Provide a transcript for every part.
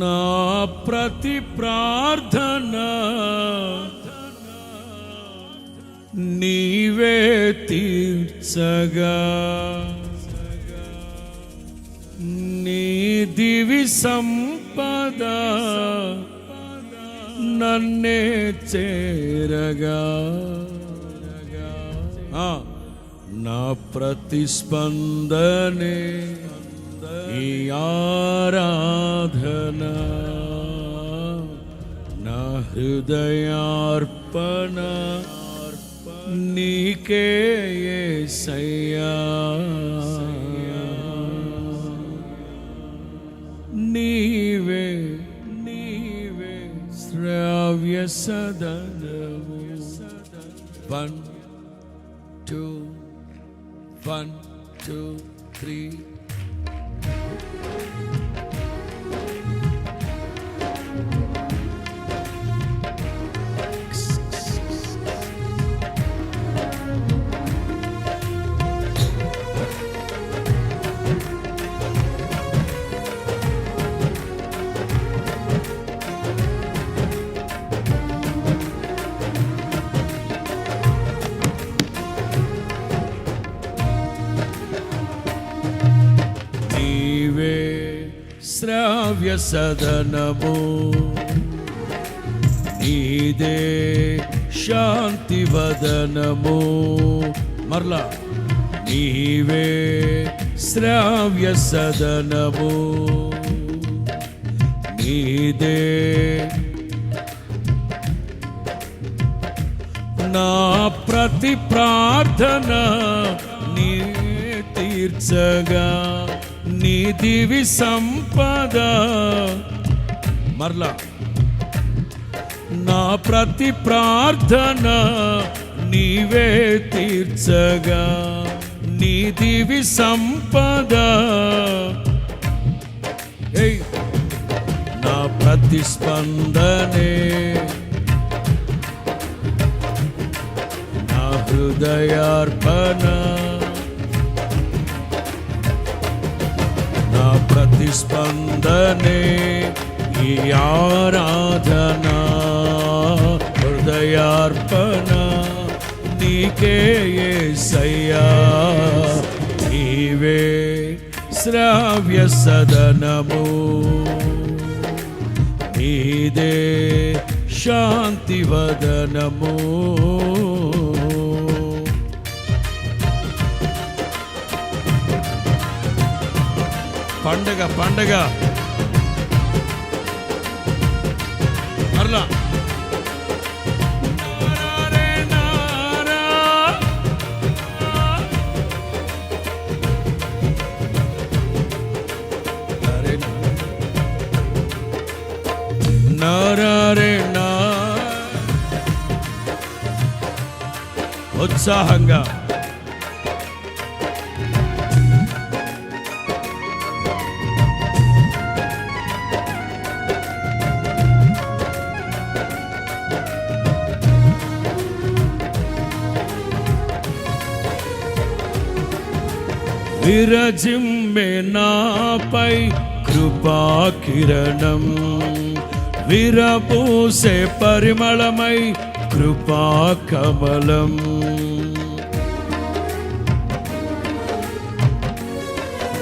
నా ప్రతి ప్రార్థన నీవే తీర్చగా. నీ దివి సంపద నన్నే చేరగా. నా ప్రతిస్పందనే నీ ఆరాధన నా హృదయార్పణ నీకే సయ్యా నీవే నీవే శ్రావ్య సదా. సదనము. నీదే శాంతి వదనము. మరలా నీవే శ్రావ్య సదనము. నీదే నా ప్రతి ప్రార్థన నీ తీర్చగా. నీ దివి సంపద. మరలా నా ప్రతి ప్రార్థన నీవే తీర్చగా. నీ దివి సంపద నా ప్రతిస్పందనే. నా హృదయార్పణ. ప్రతిస్పందనే ఈ ఆరాధన హృదయార్పణ నీకే సయ్యా నీవే శ్రావ్య సదనము. నీదే శాంతివదనము పండగ పండగ. మరలా నారా. ఉత్సాహంగా. విరజిమ్మె నాపై కృపా కిరణం. విరపూసే పరిమళమై కృపా కమలం.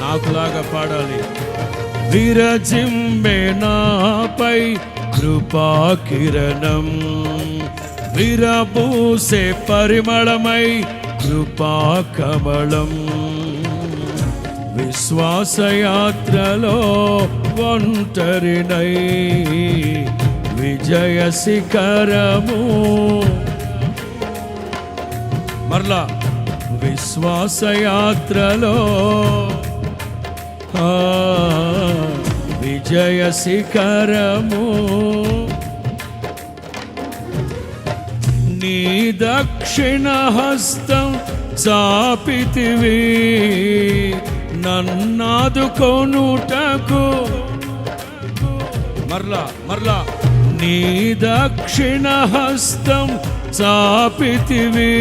నాకులాగా పాడాలి. విరజిమ్మె నాపై కృపా కిరణం. విరపూసే పరిమళమై కృపా కమలం. విశ్వాసయాత్రలో ఒంటరినై విజయ శిఖరము. మరలా విశ్వాసయాత్రలో ఆ, విజయ శిఖరము. నీ దక్షిణ హస్తం చాపితివి. నన్నాదుకోనుటకు. మరలా మరలా. నీ దక్షిణ హస్తం చాపితివి.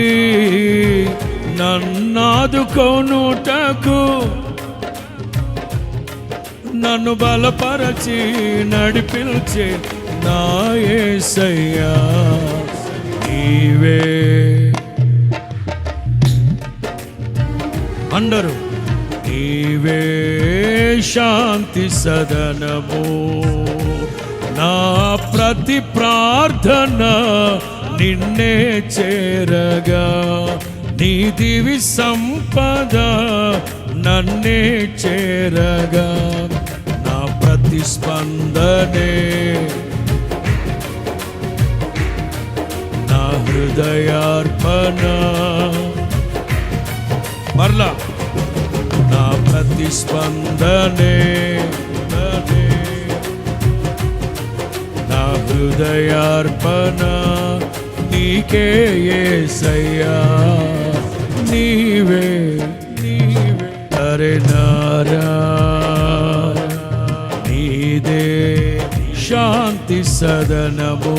నన్నాదుకోనుటకు. నన్ను బలపరచి నడిపించే నాయసయ్యా నీవే. అందరూ నీవే శాంతి సదనము. నా ప్రతి ప్రార్థన నిన్నే చేరగా. నీ దివి సంపద నన్నే చేరగా. నా ప్రతి స్పందనే నా హృదయార్పణ. మరలా శక్తి స్పందనే నా హృదయార్పణ నీకే యేసయ్యా నీవే నీవే. అరే నారా నీదే శాంతి సదనమో.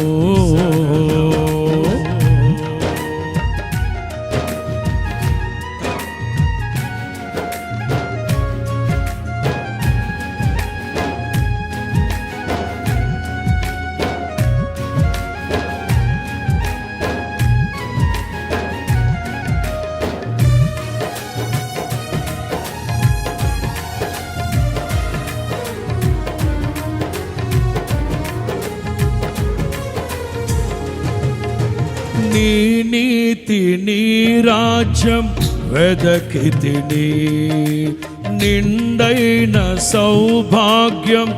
రాజ్యం వెదకి తిని నిండైన సౌభాగ్యం.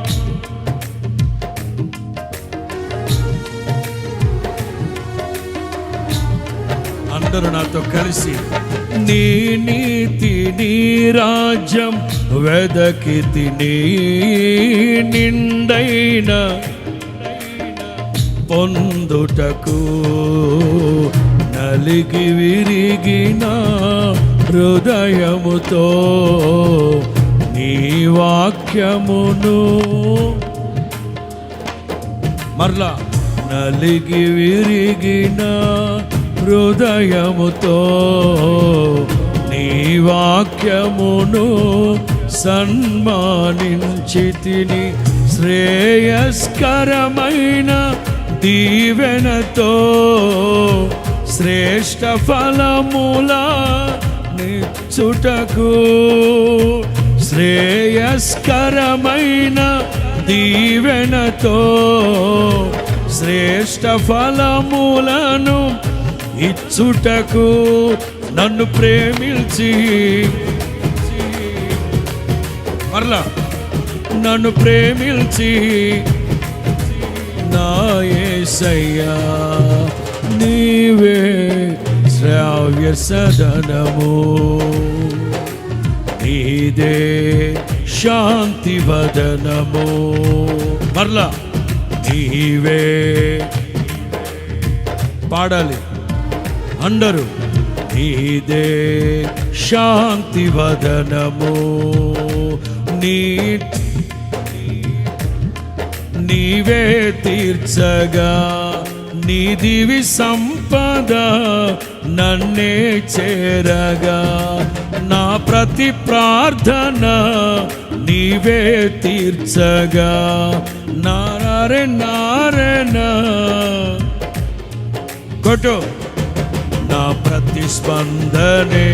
అందరూ నాతో కలిసి నీ నీతి నీ రాజ్యం వెదకి తిని నిండైన పొందుటకు నలిగి విరిగిన హృదయముతో నీ వాక్యమును మరలా నలిగి విరిగిన హృదయముతో నీ వాక్యమును సన్మానించి తిని శ్రేయస్కరమైన దీవెనతో శ్రేష్ట ఫలముల నిచ్చుటకు శ్రేయస్కరమైన దీవెనతో శ్రేష్ట ఫలములను ఇచ్చుటకు నన్ను ప్రేమించి. మరలా నన్ను ప్రేమించి. నా యేసయ్యా నీవే శ్రావ్య సదనము. నీదే శాంతి వదనము. మరలా నీవే పాడాలి. అందరూ నీదే శాంతి వదనము. నీ నీవే తీర్చగా నిధివి సంపద నన్నే చేరగా. నా ప్రతి ప్రార్థన నీవే తీర్చగా. నారే నారణ కొట్టు. నా ప్రతిస్పందనే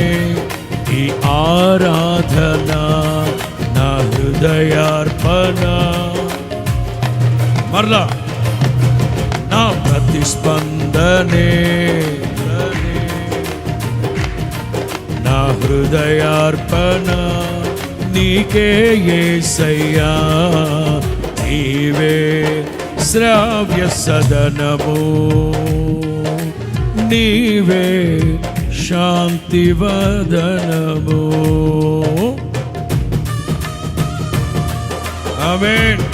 ఈ ఆరాధన నా హృదయార్పణ. మరలా. స్పందనే. నా హృదయార్పణ నీకే యేసయ్యా నీవే శ్రావ్య సదనము. నీవే శాంతివదనము వదనము.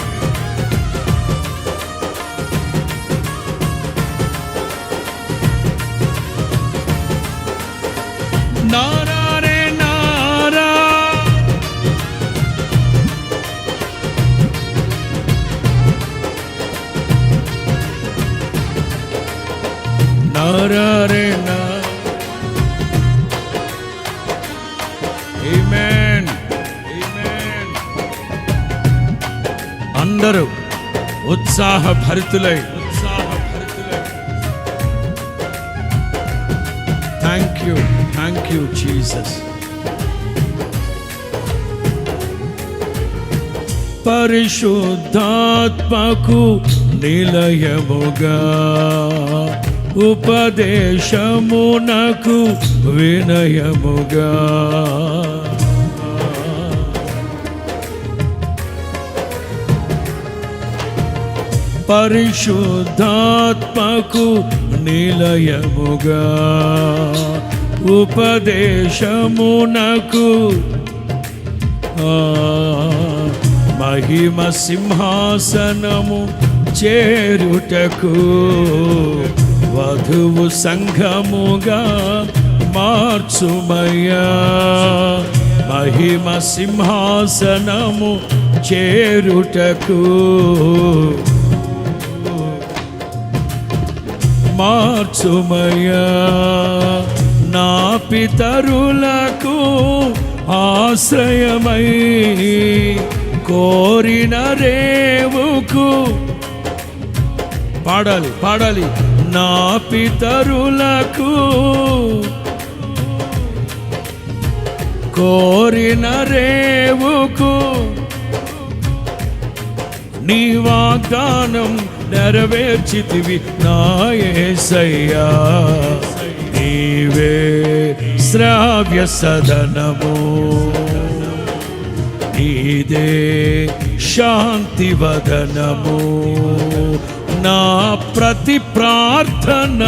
నారా అందరూ ఉత్సాహ భరితులై ఉత్సాహ భరితులై thank you thank you Jesus పరిశుద్ధాత్మకు నిలయముగా. ఉపదేశమునకు వినయముగా. పరిశుద్ధాత్మకు నిలయముగా. ఉపదేశమునకు నాకు మహిమ సింహాసనము చేరుటకు. వధువు సంఘముగా మార్చుమయ్యా. మహిమ సింహాసనము చేరుటకు మార్చుమయ్యా. నా పితరులకు ఆశ్రయమై కోరిన రేవుకు పాడాలి పాడాలి. నా పితరులకు కోరిన రేవుకు నీ వాగ్దానం నెరవేర్చితివి నా నీవే శ్రావ్య సదనము. నీదే శాంతి వదనము. నా ప్రతి ప్రార్థన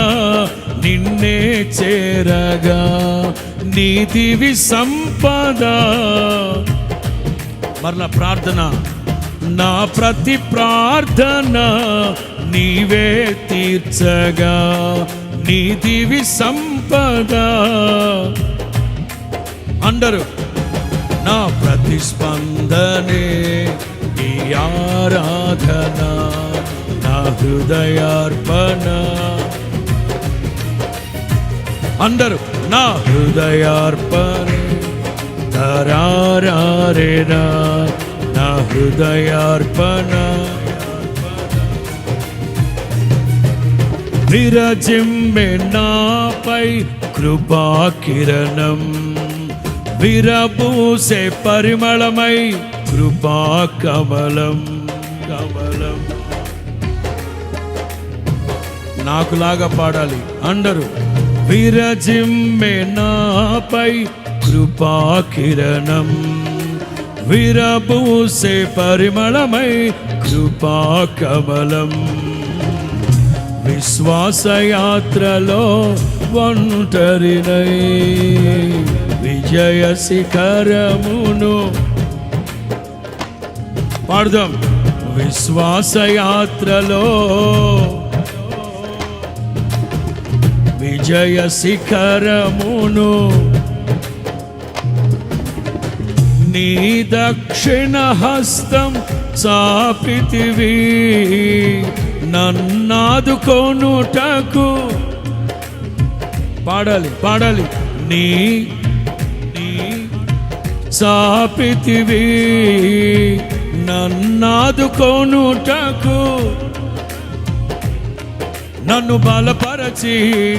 నిన్నే చేరగా. నీతివి సంపద మరలా ప్రార్థన నా ప్రతి ప్రార్థన నీవే తీర్చగా. నీతివి సంపద అందరు నా ప్రతిస్పందనే ఈ ఆరాధన. హృదయార్పణ అందరూ నా హృదయార్పణ తరారేనా నా హృదయార్పణ విరజిమ్మె నాపై కృపా కిరణం విరబూసే పరిమళమై కృపా కమలం కమలం నాకులాగా పాడాలి. అందరూ విరజిమ్మె నాపై కృపా కిరణం. విరబూసే పరిమళమై కృపా కమలం. విశ్వాసయాత్రలో ఒంటరినై విజయ శిఖరమును. పాడదాం. విశ్వాసయాత్రలో జయ శిఖరమును. నీ దక్షిణ హస్తం చాపితివి. నన్నాదుకోనుటకు. పాడాలి పాడాలి. నీ నీ చాపితివి. నన్నాదుకోనుటకు. నన్ను బలపరచి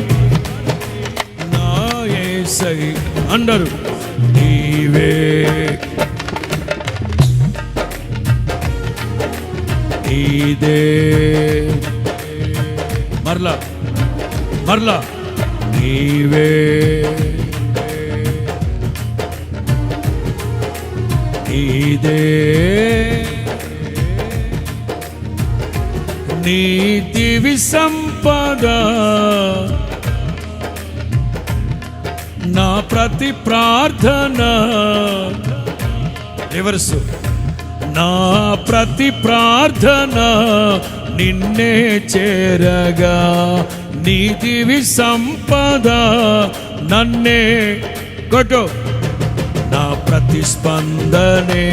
యేసై అందరు. నీవే. నీదే. మరలా. మరలా. నీవే. నీదే. నీతి సంపద నా ప్రతి ప్రార్థన. రివర్సు నా ప్రతి ప్రార్థన నిన్నే చేరగా. నీతివి సంపద నన్నే. కొట్టు నా ప్రతిస్పందనే.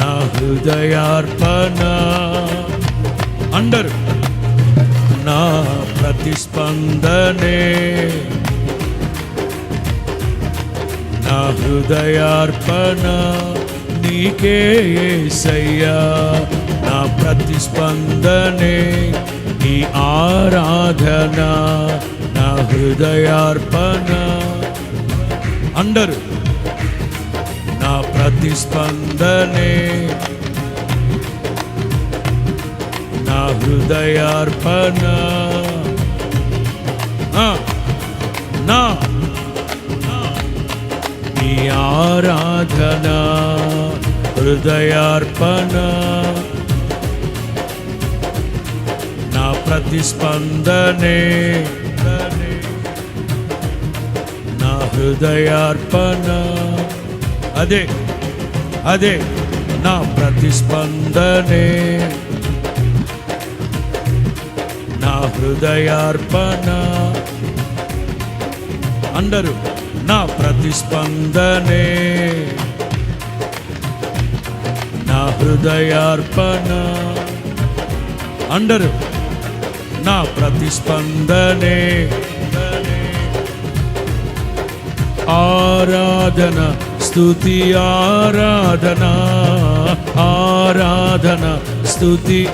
నా హృదయార్పణ. అందరు నా ప్రతిస్పందనే. నా హృదయార్పణ నీకే ఏసయ్యా. నా ప్రతిస్పందనే ఈ ఆరాధన నా హృదయార్పణ. అందరు నా ప్రతిస్పందనే నా హృదయార్పణ. నా. నీ ఆరాధన హృదయార్పణ నా ప్రతిస్పందనే నా హృదయార్పణ. అదే అదే నా ప్రతిస్పందనే నా హృదయార్పణ. అందరూ నా ప్రతిస్పందనే. నా హృదయార్పణ. అందరూ నా ప్రతిస్పందనే. ఆరాధన స్థుతి ఆరాధన. ఆరాధన స్థుతి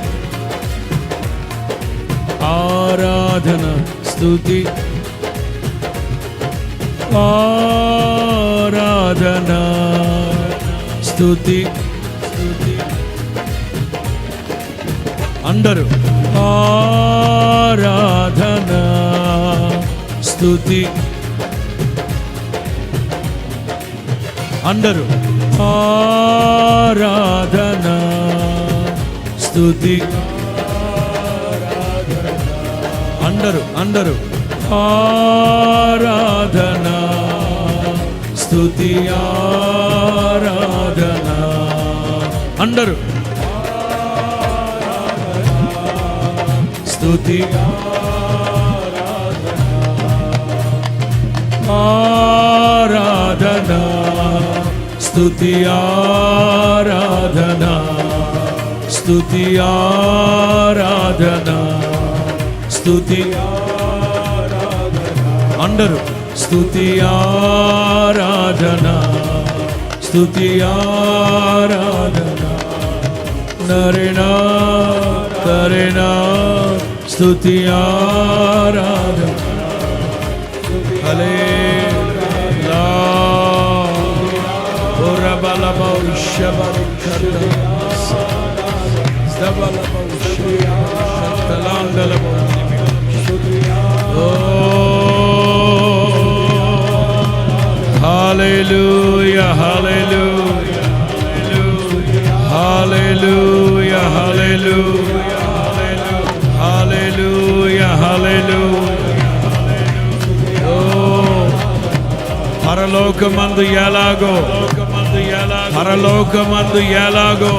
ఆరాధన స్థుతి ఆరాధన. స్థుతి స్తుతి. అందరూ ఆరాధన. స్థుతి అందరూ ఆరాధన. స్థుతి అందరూ అందరూ. ఆరాధన స్తుతి ఆరాధన. అందరూ. స్తుతి ఆరాధన. స్తుతి ఆరాధన. స్తుతి ఆరాధన స్తుతి అందరూ స్థుతి ఆరాధన స్థుతి ఆరాధన. నరేనా తరినా స్థుతి ఆరాధన. హల్లెలూయా. ఓరబల భవిష్యవరికత స్తబల భవిష్యత్తలాండల ఓ Hallelujah, hallelujah, hallelujah, హల్లెలూయా హల్లెలూయా హల్లెలూయా ఓ పరలోకమందు ఎలాగో పరలోకమందు ఎలాగో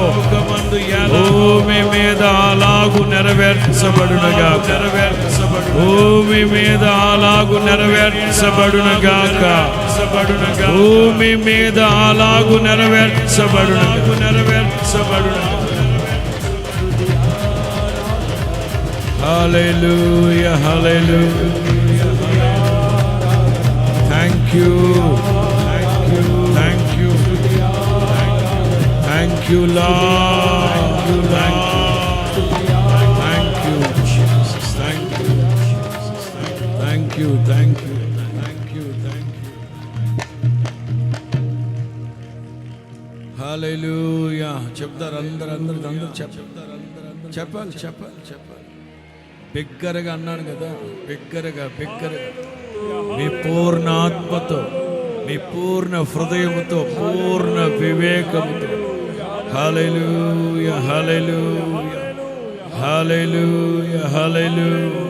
భూమి మీద అలాగు నెరవేర్చబడునగా నెరవేర్చబడు భూమి మీద అలాగు నెరవేర్చబడును గాక భూమి మీద అలాగు నెరవేర్చబడు నెరవేర్చబడు హలేలు thank you thank you thank you thank you law Thank you. Thank you. Thank you. Thank you. Hallelujah. చెప్తారు అందరు అందరు అందరు చెప్తారు చెప్పాలి చెప్పాలి చెప్పాలి బిగ్గరగా అన్నాను కదా బిగ్గరగా బిగ్గరగా మీ పూర్ణ ఆత్మతో మీ పూర్ణ హృదయంతో పూర్ణ వివేకముతో హల్లెలూయా హల్లెలూయా హల్లెలూయా హల్లెలూయా